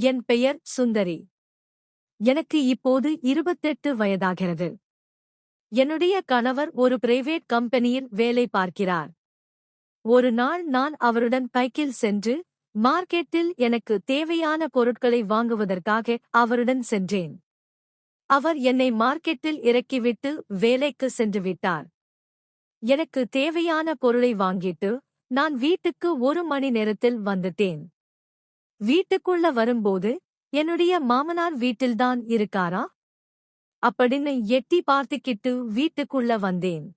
என் பெயர் சுந்தரி. எனக்கு இப்போது இருபத்தெட்டு வயதாகிறது. என்னுடைய கணவர் ஒரு பிரைவேட் கம்பெனியில் வேலை பார்க்கிறார். ஒரு நாள் நான் அவருடன் பைக்கில் சென்று மார்க்கெட்டில் எனக்கு தேவையான பொருட்களை வாங்குவதற்காக அவருடன் சென்றேன். அவர் என்னை மார்க்கெட்டில் இறக்கிவிட்டு வேலைக்கு சென்று விட்டார். எனக்கு தேவையான பொருளை வாங்கிட்டு நான் வீட்டுக்கு ஒரு மணி நேரத்தில் வந்துட்டேன். வீட்டுக்குள்ள வரும்போது என்னுடைய மாமனார் வீட்டில்தான் இருக்காரா? அப்படின்னு எட்டி பார்த்துக்கிட்டு வீட்டுக்குள்ள வந்தேன்.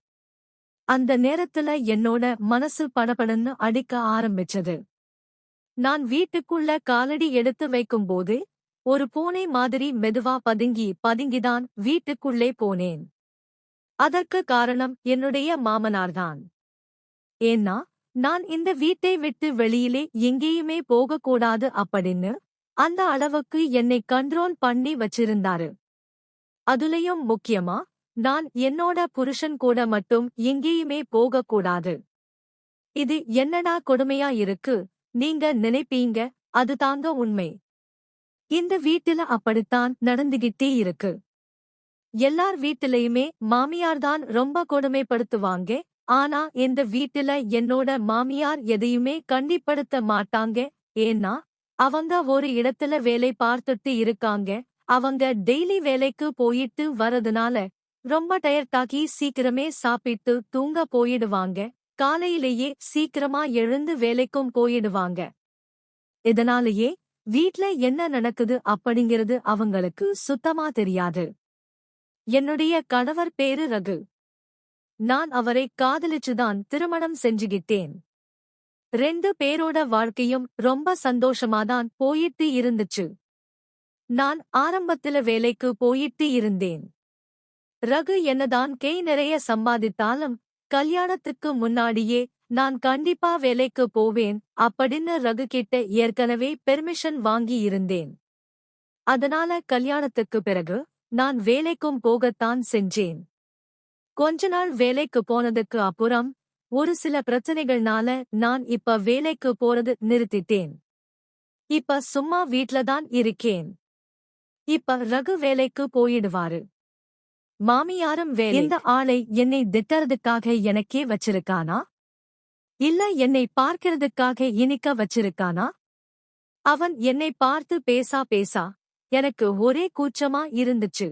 அந்த நேரத்துல என்னோட மனசு படபடன்னு அடிக்க ஆரம்பிச்சது. நான் வீட்டுக்குள்ள காலடி எடுத்து வைக்கும்போது ஒரு பூனை மாதிரி மெதுவா பதுங்கி பதுங்கிதான் வீட்டுக்குள்ளே போனேன். அதற்கு காரணம் என்னுடைய மாமனார்தான். ஏன்னா நான் இந்த வீட்டை விட்டு வெளியிலே எங்கேயுமே போகக்கூடாது அப்படின்னு அந்த அளவுக்கு என்னை கண்ட்ரோல் பண்ணி வச்சிருந்தாரு. அதுலயும் முக்கியமா நான் என்னோட புருஷன் கூட மட்டும் எங்கேயுமே போகக்கூடாது. இது என்னடா கொடுமையா இருக்கு நீங்க நினைப்பீங்க அது தாங்க உண்மை. இந்த வீட்டுல அப்படித்தான் நடந்துகிட்டே இருக்கு. எல்லார் வீட்டிலையுமே மாமியார்தான் ரொம்ப கொடுமைப்படுத்துவாங்க ஆனா இந்த வீட்டுல என்னோட மாமியார் எதையுமே கண்டிப்படுத்த மாட்டாங்க. ஏன்னா அவங்க ஒரு இடத்துல வேலை பார்த்துட்டு இருக்காங்க. அவங்க டெய்லி வேலைக்கு போயிட்டு வரதுனால ரொம்ப டயர்டாகி சீக்கிரமே சாப்பிட்டு தூங்க போயிடுவாங்க. காலையிலேயே சீக்கிரமா எழுந்து வேலைக்கும் போயிடுவாங்க. இதனாலேயே வீட்ல என்ன நடக்குது அப்படிங்கிறது அவங்களுக்கு சுத்தமா தெரியாது. என்னுடைய கணவர் பேரு ரகு. நான் அவரை காதலிச்சுதான் திருமணம் செஞ்சுகிட்டேன். ரெண்டு பேரோட வாழ்க்கையும் ரொம்ப சந்தோஷமாதான் போயிட்டு இருந்துச்சு. நான் ஆரம்பத்துல வேலைக்கு போயிட்டு இருந்தேன். ரகு என்னதான் கை நிறைய சம்பாதித்தாலும் கல்யாணத்துக்கு முன்னாடியே நான் கண்டிப்பா வேலைக்கு போவேன் அப்படின்னு ரகு கிட்ட ஏற்கனவே பெர்மிஷன் வாங்கி இருந்தேன். அதனால கல்யாணத்துக்கு பிறகு நான் வேலைக்கும் போகத்தான் செஞ்சேன். கொஞ்ச நாள் வேலைக்கு போனதுக்கு அப்புறம் ஒரு சில பிரச்சனைகள்னால நான் இப்ப வேலைக்கு போறது நிறுத்திட்டேன். இப்ப சும்மா வீட்லதான் இருக்கேன். இப்ப ரகு வேலைக்கு போயிடுவாரு. மாமியாரும் வேலை. இந்த ஆளை என்னை திட்டறதுக்காக எனக்கே வச்சிருக்கானா? இல்ல என்னை பார்க்கிறதுக்காக இனிக்க வச்சிருக்கானா? அவன் என்னை பார்த்து பேசா பேசா எனக்கு ஒரே கூச்சமா இருந்துச்சு.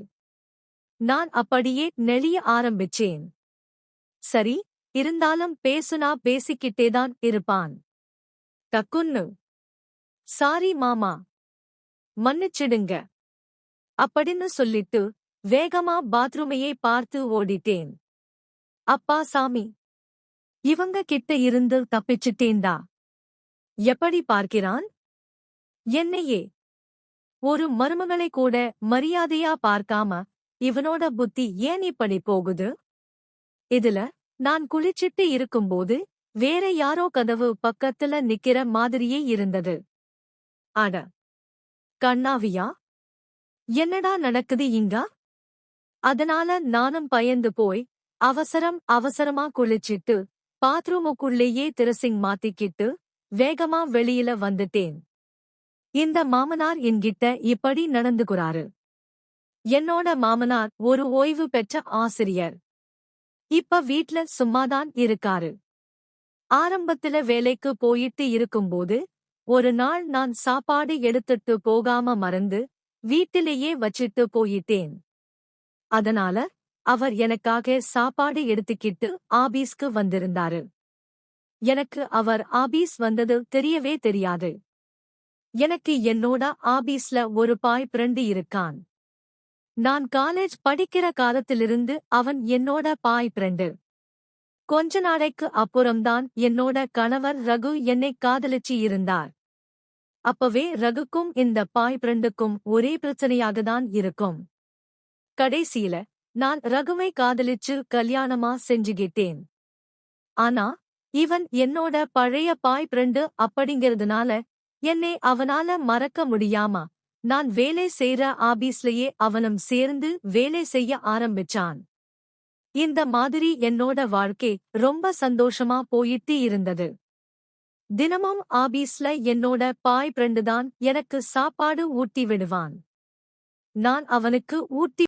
நான் அப்படியே நெளிய ஆரம்பிச்சேன். சரி இருந்தாலும் பேசுனா பேசிக்கிட்டேதான் இருப்பான். டக்குன்னு. சாரி மாமா. மன்னிச்சிடுங்க. அப்படின்னு சொல்லிட்டு வேகமா பாத்ரூமையே பார்த்து ஓடிட்டேன். அப்பா சாமி. இவங்க கிட்ட இருந்து தப்பிச்சிட்டேன்டா. எப்படி பார்க்கிறான்? என்னையே. ஒரு மருமகளை கூட மரியாதையா பார்க்காம இவனோட புத்தி ஏன் இப்படி போகுது? இதுல நான் குளிச்சிட்டு இருக்கும்போது வேற யாரோ கதவு பக்கத்துல நிக்கிற மாதிரியே இருந்தது. அட கண்ணாவியா? என்னடா நடக்குது இங்கா? அதனால நானும் பயந்து போய் அவசரம் அவசரமா குளிச்சிட்டு பாத்ரூமுக்குள்ளேயே திரசிங் மாத்திக்கிட்டு வேகமா வெளியில வந்துட்டேன். இந்த மாமனார் என்கிட்ட இப்படி நடந்துகுறாரு. என்னோட மாமனார் ஒரு ஓய்வு பெற்ற ஆசிரியர். இப்ப வீட்ல சும்மாதான் இருக்காரு. ஆரம்பத்துல வேலைக்கு போயிட்டு இருக்கும்போது ஒரு நாள் நான் சாப்பாடு எடுத்துட்டு போகாம மறந்து வீட்டிலேயே வச்சிட்டு போயிட்டேன். அதனால அவர் எனக்காக சாப்பாடு எடுத்துக்கிட்டு ஆபீஸ்க்கு வந்திருந்தாரு. எனக்கு அவர் ஆபீஸ் வந்தது தெரியவே தெரியாது. எனக்கு என்னோட ஆபீஸ்ல ஒரு பாய் ஃப்ரெண்டு இருக்கான். நான் காலேஜ் படிக்கிற காலத்திலிருந்து அவன் என்னோட பாய் ஃப்ரெண்டு கொஞ்ச நாளைக்கு அப்புறம்தான் என்னோட கணவர் ரகு என்னை காதலிச்சு இருந்தார். அப்பவே ரகுக்கும் இந்த பாய் ஃப்ரெண்டுக்கும் ஒரே பிரச்சனையாக தான் இருக்கும். கடைசியில நான் ரகுவை காதலிச்சு கல்யாணமா செஞ்சுகிட்டேன். ஆனா இவன் என்னோட பழைய பாய் ஃப்ரெண்டு அப்படிங்கிறதுனால என்னை அவனால மறக்க முடியாமா? நான் வேலை செய்ற ஆபீஸ்லயே அவனும் சேர்ந்து வேலை செய்ய ஆரம்பிச்சான். இந்த மாதிரி என்னோட வாழ்க்கை ரொம்ப சந்தோஷமா போயிட்டு இருந்தது. தினமும் ஆபீஸ்ல என்னோட பாய் ஃப்ரெண்டு தான் எனக்கு சாப்பாடு ஊட்டி விடுவான். நான் அவனுக்கு ஊட்டி